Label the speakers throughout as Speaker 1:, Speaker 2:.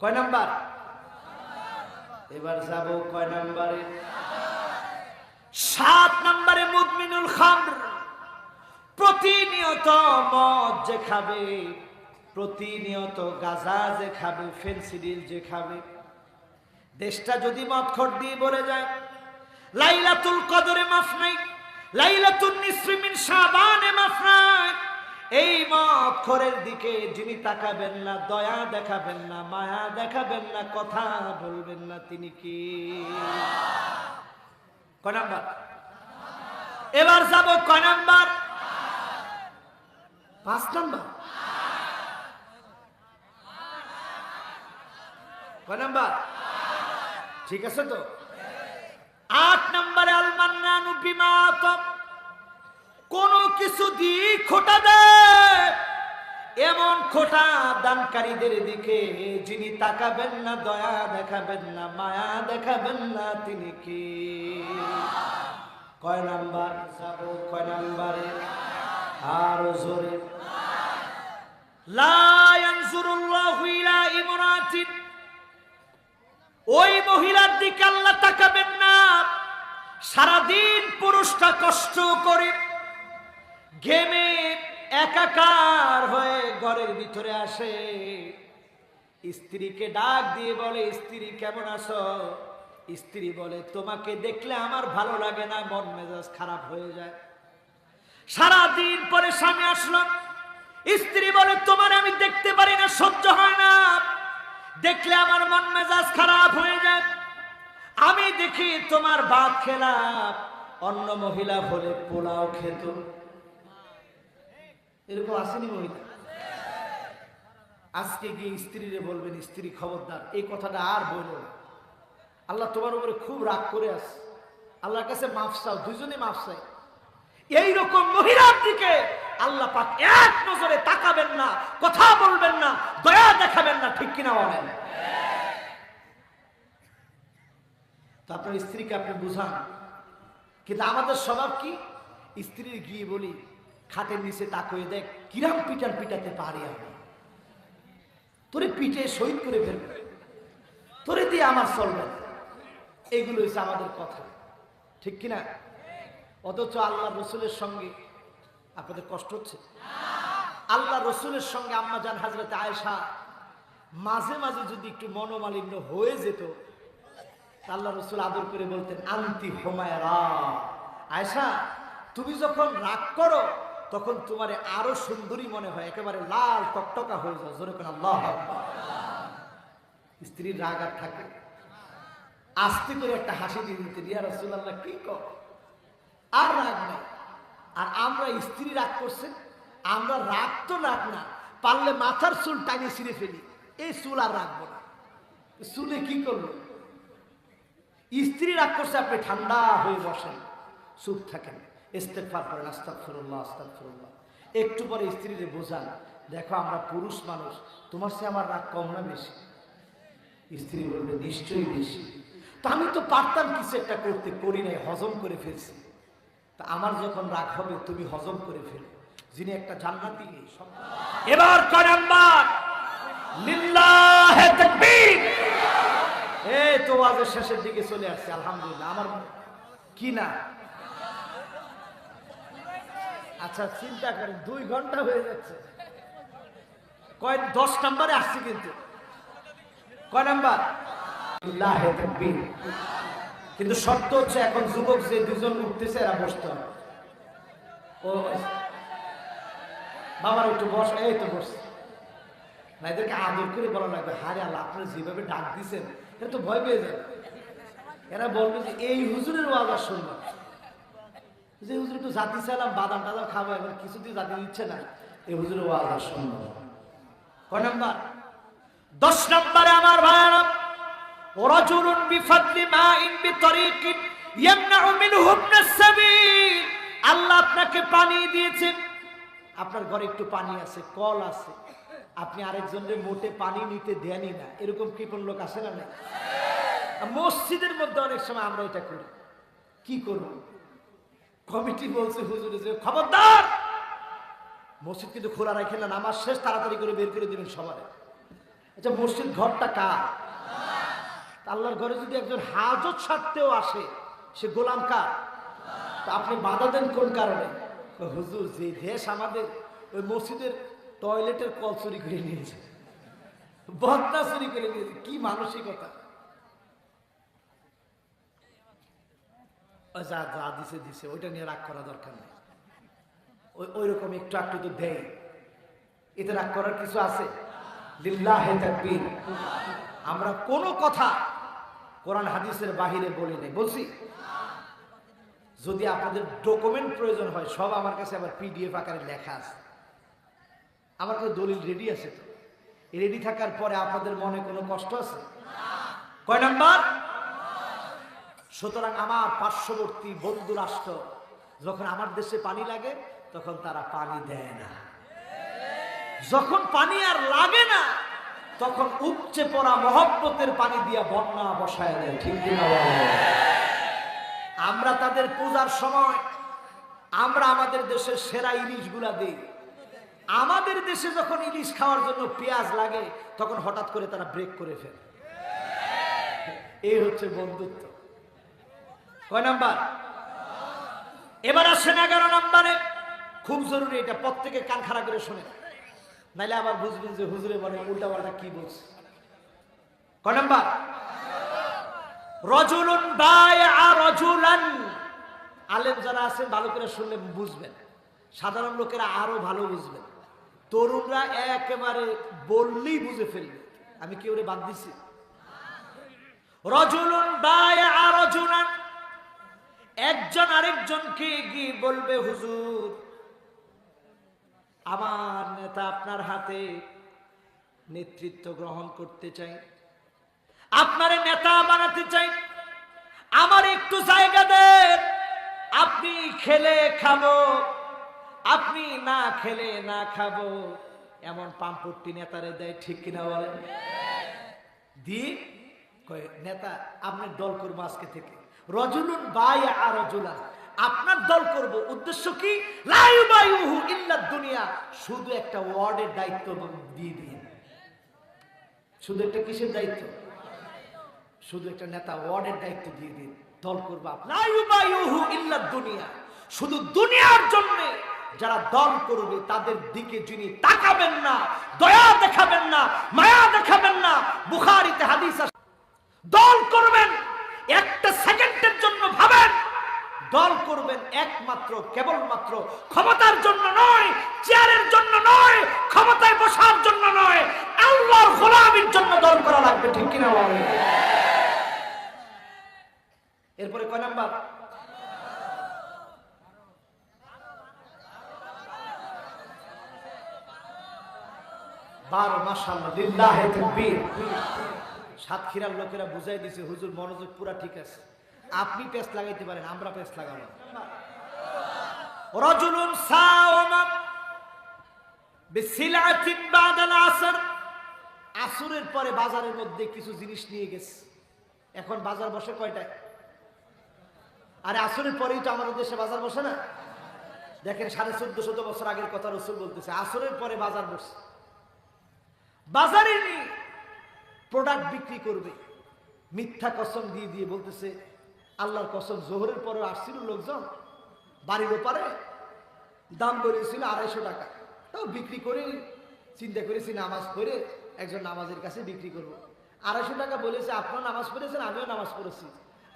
Speaker 1: কয় নাম্বার? এবার যাব কয় নাম্বারে? সাত নাম্বারে মুদমিনুল খামর। প্রতিনিয়ত মদ যে খাবে, প্রতিনিয়ত গাজা যে খাবে, ফেন্সিডিল যে খাবে, দেশটা যদি মদ খট দিয়ে ভরে যায়, লাইলাতুল কদরে মাফ নাই লাইলাতুল নিসরিমিন শাবানে মাফ নাই। এই মদ খরের দিকে যিনি তাকাবেন না, দয়া দেখাবেন না, মায়া দেখাবেন না, কথা বলবেন না তিনি কি? কয় নাম্বার? এবার যাব কয় নাম্বার? পাঁচ নাম্বার? কয় নাম্বার? ঠিক আছে তো? আট নম্বরে আলমান্নানু বিমাত কোন কিছু দিয়ে খোটা দেয়। এমন খোটা দানকারীদের দিকে যিনি তাকাবেন না, দয়া দেখাবেন না, মায়া দেখাবেন না, তিনি কি? কয় নাম্বার? কয় নাম্বারে? আরও জোরে। ওই মহিলার দিকে আল্লাহ তাকাবেন না। সারাদিন পুরুষটা কষ্ট করে ঘেমে একাকার হয়ে ঘরের ভিতরে আসে। স্ত্রীকে ডাক দিয়ে বলে, স্ত্রী, কেমন আছো? স্ত্রী বলে, তোমাকে দেখলে আমার ভালো লাগে না, মন মেজাজ খারাপ হয়ে যায়। সারাদিন পরে স্বামী আসলো। স্ত্রী বলে, তোমার আমি দেখতে পারি না, সহ্য হয় না। দেখলে আমার মন মেজাজ খারাপ হয়ে যায়। আমি দেখি তোমার ভাত খেলাম, অন্য মহিলা হলে পোলাও খেত। এরকম আসেনি মহিলা আজকে গিয়ে স্ত্রীরে বলবেন, স্ত্রী খবরদার, এই কথাটা আর বলল না। আল্লাহ তোমার উপরে খুব রাগ করে আস আল্লাহর কাছে মাফ চাও, দুজনে মাফ চাই। এইরকম মহিলার দিকে আল্লাহ পাক এক নজরে তাকাবেন না, কথা বলবেন না, দয়া দেখাবেন না, ঠিক কিনা বলেন? তো আপনার স্ত্রীকে আপনি বুঝান। কিন্তু আমাদের স্বভাব কি? স্ত্রীর গিয়ে বলি খাটের নিচে তাকয়ে দেখ, কিরাম পিটান পিটাতে পারি আমি। তোরে পিঠে শহীদ করে ফেলবে তোরে দিয়ে আমার চলবে। এগুলো হচ্ছে আমাদের কথা। ঠিক কিনা? অথচ আল্লাহ রসুলের সঙ্গে আপনাদের কষ্ট হচ্ছে? আল্লাহ রসুলের সঙ্গে আম্মা জান হাজরতে আয়েশা মাঝে মাঝে যদি একটু মনোমালিন্য হয়ে যেত আল্লাহ রসুল আদর করে বলতেন, আন্তি হোমায়রা। আয়েশা, তুমি যখন রাগ করো তখন তোমার আরও সুন্দরী মনে হয়, একেবারে লাল টকটকা হয়ে যাও জোরে আল্লাহ স্ত্রীর রাগ আর থাকে আস্তে করে একটা হাসি দিয়ে দিতে রিয়া রসুল্লাহ কি কর? আর রাগ নাই। আর আমরা স্ত্রী রাগ করছে আমরা রাগ তো রাগ না, পারলে মাথার চুল টানিয়ে ছিঁড়ে ফেলি, এই চুল আর রাখব না। চুলে কি করল স্ত্রী রাগ করছে, আপনি ঠান্ডা হয়ে বসেন, চুপ থাকেন। ইস্তেকফার করেন আস্তাক ফিরুল্লাহ আস্তাক ফিরুল্লাহ একটু পরে স্ত্রীরে বোঝান, দেখো, আমরা পুরুষ মানুষ, তোমার সে আমার রাগ কম না বেশি? স্ত্রী বলবে নিশ্চয়ই বেশি। তা আমি তো পারতাম কিছু একটা করতে, করি নাই, হজম করে ফেলছি। তা আমার যখন রাগ হবে, তুমি হজম করে ফেলো। যিনি একটা জানলা জান্নাতি এবার তো ওয়াজের শেষের দিকে চলে আসছে, আলহামদুলিল্লাহ, আমার কি না? আচ্ছা চিন্তা করেন, দুই ঘণ্টা হয়ে যাচ্ছে। কয় দশ নাম্বারে আসছে কিন্তু। কয় নাম্বার? কিন্তু শর্ত হচ্ছে এখন যুবক যে দুজন উঠতেছে, এরা বসতে ও, বাবার একটু বস, এই তো বস। না, এদেরকে আদর করে বলা লাগবে হারে আল্লাহ, আপনারা যেভাবে ডাক দিছেন, এরা তো ভয় পেয়ে যাবে। এরা বলবে যে, এই হুজুরের ওয়াজ আর শুনব। যে হুজুর একটু জাতি চাইলাম বাদাম টাদাম খাবো এখন কিছুতেই জাতি দিচ্ছে না এই হুজুরের ওয়াজ আর শুনবো কয় নাম্বার দশ নম্বরে আমার ভাইয়ারা ورجل بفضل ماء بطريق يمنع منه ابن السبيل আল্লাহ আপনাকে পানি দিয়েছেন আপনার ঘরে একটু পানি আছে কল আছে আপনি আরেকজনের মোটে পানি নিতে দেনই না এরকম কৃপণ লোক আছে না না মসজিদের মধ্যে অনেক সময় আমরা এটা করি কি করব কমিটি বলছে, হুজুরে যে, খবরদার! মসজিদ কিন্তু খোলা রাখেন না, নামাজ শেষ তাড়াতাড়ি করে বের করে দিবেন সবার। আচ্ছা মসজিদ ঘরটা কার? আল্লাহর ঘরে যদি একজন হাজত সারতেও আসে, সে গোলাম কার? তা আপনি বাধা দেন কোন কারণে? হুজুর, যে দেশ আমাদের ওই মসজিদের টয়লেটের কল চুরি করে নিয়েছে, বদনা চুরি করে নিয়েছে, কি মানসিকতা ও যা যা দিছে দিছে, ওইটা নিয়ে রাগ করা দরকার নেই। ওই ওই রকম একটু একটু তো দেয় এতে রাগ করার কিছু আছে? লিল্লাহে আমরা কোনো কথা কোরআন হাদিসের বাহিরে বলি নাই। বলছি, যদি আপনাদের ডকুমেন্ট প্রয়োজন হয়, সব আমার কাছে আবার পিডিএফ আকারে লেখা আছে। আমার কাছে দলিল রেডি আছে তো। রেডি থাকার পরে আপনাদের মনে কোনো কষ্ট আছে? কয় নাম্বার? সুতরাং আমার পার্শ্ববর্তী বন্ধু রাষ্ট্র, যখন আমার দেশে পানি লাগে, তখন তারা পানি দেয় না। যখন পানি আর লাগে না, তখন উপচে পড়া মহব্বতের পানি দিয়া বন্যা বসায় দেয়, ঠিক আমরা তাদের পূজার সময়, আমরা আমাদের দেশের সেরা ইলিশগুলা দিই। আমাদের দেশে যখন ইলিশ খাওয়ার জন্য পেঁয়াজ লাগে, তখন হঠাৎ করে তারা ব্রেক করে ফেলে। এই হচ্ছে বন্ধুত্ব। কয় নাম্বার? এবার আসেন এগারো নাম্বারে। খুব জরুরি এটা প্রত্যেকের কান খাড়া করে শোনে নাইলে আবার বুঝবেন যে হুজুরে বলে, উল্টা পাল্টা কি বলছে। কয় নাম্বার? রজুলুন বায়আ রজুলান। আলেম যারা আছেন, ভালো করে শুনলে বুঝবেন। সাধারণ লোকেরা আরও ভালো বুঝবেন। তরুণরা একেবারে বললেই বুঝে ফেলবে। আমি কেউ রে বাদ দিছি? রজুলান একজন আরেকজনকে গিয়ে বলবে, হুজুর, আমার নেতা আপনার হাতে নেতৃত্ব গ্রহণ করতে চাই। আপনার নেতা বানাতে চাই। আমার একটু জায়গা দেন। আপনি খেলে খাব, আপনি না খেলে না খাব। এমন পাম্পট্টি নেতারে দেয়, ঠিক কিনা বলেন? দি নেতা আপনার দল আজকে থেকে রজুলুন বাই আর আপনার দল করব। উদ্দেশ্য কি? ইল্লা দুনিয়া। শুধু একটা ওয়ার্ডের দায়িত্ব দিয়ে দিন। শুধু একটা কিসের দায়িত্ব? শুধু একটা নেতা ওয়ার্ডের দায়িত্ব দিয়ে দিন। দল করব ইল্লা দুনিয়া। শুধু দুনিয়ার জন্য যারা দল করবে, তাদের দিকে যিনি তাকাবেন না, দয়া দেখাবেন না, মায়া দেখাবেন না, বুখারিতে হাদিস দল করবেন একটা সেকেন্ডের জন্য ভাবেন দল করবেন একমাত্র, কেবলমাত্র ক্ষমতার জন্য নয়, চেয়ারের জন্য নয়, ক্ষমতায় বসার জন্য নয়, আল্লাহর গোলামির জন্য দল করা লাগবে, ঠিক কিনা এরপরে কয় নাম্বার? সাতক্ষীরার লোকেরা বুঝাই দিছে, হুজুর মনোযোগ পুরা ঠিক আছে। আপনি পেস্ট লাগাইতে পারেন, আমরা পেস্ট লাগাবো। রজুলুন সাওমা বিসিলাতিন বাদাল আসর। আসরের পরে বাজারের মধ্যে কিছু জিনিস নিয়ে গেছে। এখন বাজার বসে কয়টায়? আরে আসরের পরেই তো আমাদের দেশে বাজার বসে না। দেখেন সাড়ে চোদ্দ শত বছর আগের কথা রসুল বলতেছে, আসরের পরে বাজার বসে। বাজারে প্রোডাক্ট বিক্রি করবে। মিথ্যা কসম দিয়ে দিয়ে বলতেছে, আল্লাহর কসম, জোহরের পরে আসছিল লোকজন। বাড়ির ওপারে দাম বলেছিল আড়াইশো টাকা। তাও বিক্রি করে চিন্তা করেছি নামাজ পড়ে একজন নামাজের কাছে বিক্রি করব। আড়াইশো টাকা বলেছে, আপনার নামাজ পড়েছেন? আমিও নামাজ পড়েছি।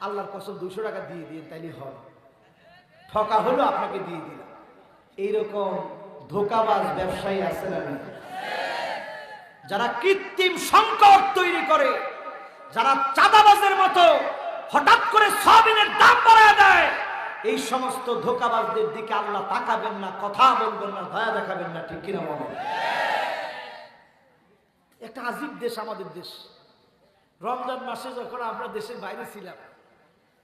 Speaker 1: আল্লাহর কসম দুশো টাকা দিয়ে দিন, তাইলে হয় ঠকা হলো, আপনাকে দিয়ে দিলাম। এইরকম ধোকাবাজ ব্যবসায়ী আছে না যারা কৃত্রিম সংকট তৈরি করে, যারা চাঁদাবাজের মতো হঠাৎ করে সবিনের দাম বাড়ায় দেয় এই সমস্ত ধোকাবাজদের দিকে আল্লাহ তাকাবেন না, কথা বলবেন না, দয়া দেখাবেন না, ঠিক কিনা বলেন? একটা আজীব দেশ আমাদের দেশ। রমজান মাসে যখন আমরা দেশের বাইরে ছিলাম,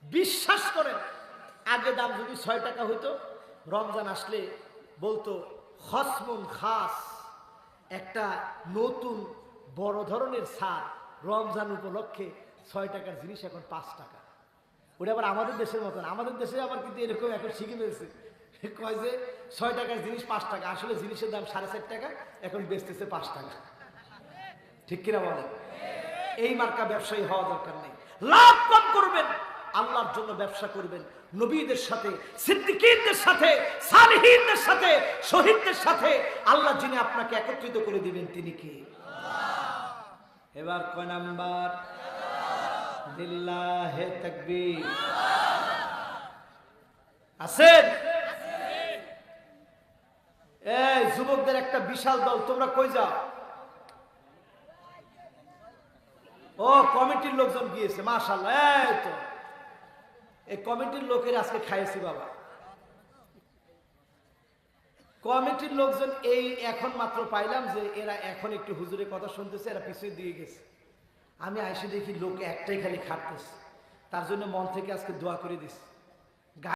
Speaker 1: বিশ্বাস করেন, আগে দাম যদি ছয় টাকা হইতো, রমজান আসলে বলতো হসমুন খাস একটা নতুন বড় ধরনের সার রমজান উপলক্ষে ছয় টাকার জিনিস এখন পাঁচ টাকা। ওটা আবার আমাদের দেশের মতন। আমাদের দেশে আবার কিন্তু এরকম এখন শিখে ফেলছে। কয় যে, ছয় টাকার জিনিস পাঁচ টাকা। আসলে জিনিসের দাম সাড়ে চার টাকা, এখন বেচতেছে পাঁচ টাকা। ঠিক কিনা বলেন? এই মার্কা ব্যবসায়ী হওয়া দরকার নেই। লাভ কম করবেন, আল্লাহর জন্য ব্যবসা করবেন। নবীদের সাথে সিদ্দিকীনদের সাথে, সালিহীনদের সাথে, শহীদদের সাথে আল্লাহ যিনি আপনাকে একত্রিত করে দিবেন, তিনি কে? এবার কয় নাম্বার? যুবকদের একটা বিশাল দল, তোমরা কই যাও? ও, কমিটির লোকজন গিয়েছে মাশাল্লাহ এই এই কমিটির লোকের আজকে খাইয়েছি বাবা। কমিটির লোকজন এই এখন মাত্র পাইলাম যে এরা এখন একটু হুজুরের কথা শুনতেছে, এরা পিছিয়ে দিয়ে গেছে। আমি আইসে দেখি লোকে একটাই খালি খাটতেছে। তার জন্য মন থেকে আজকে দোয়া করে দিছি।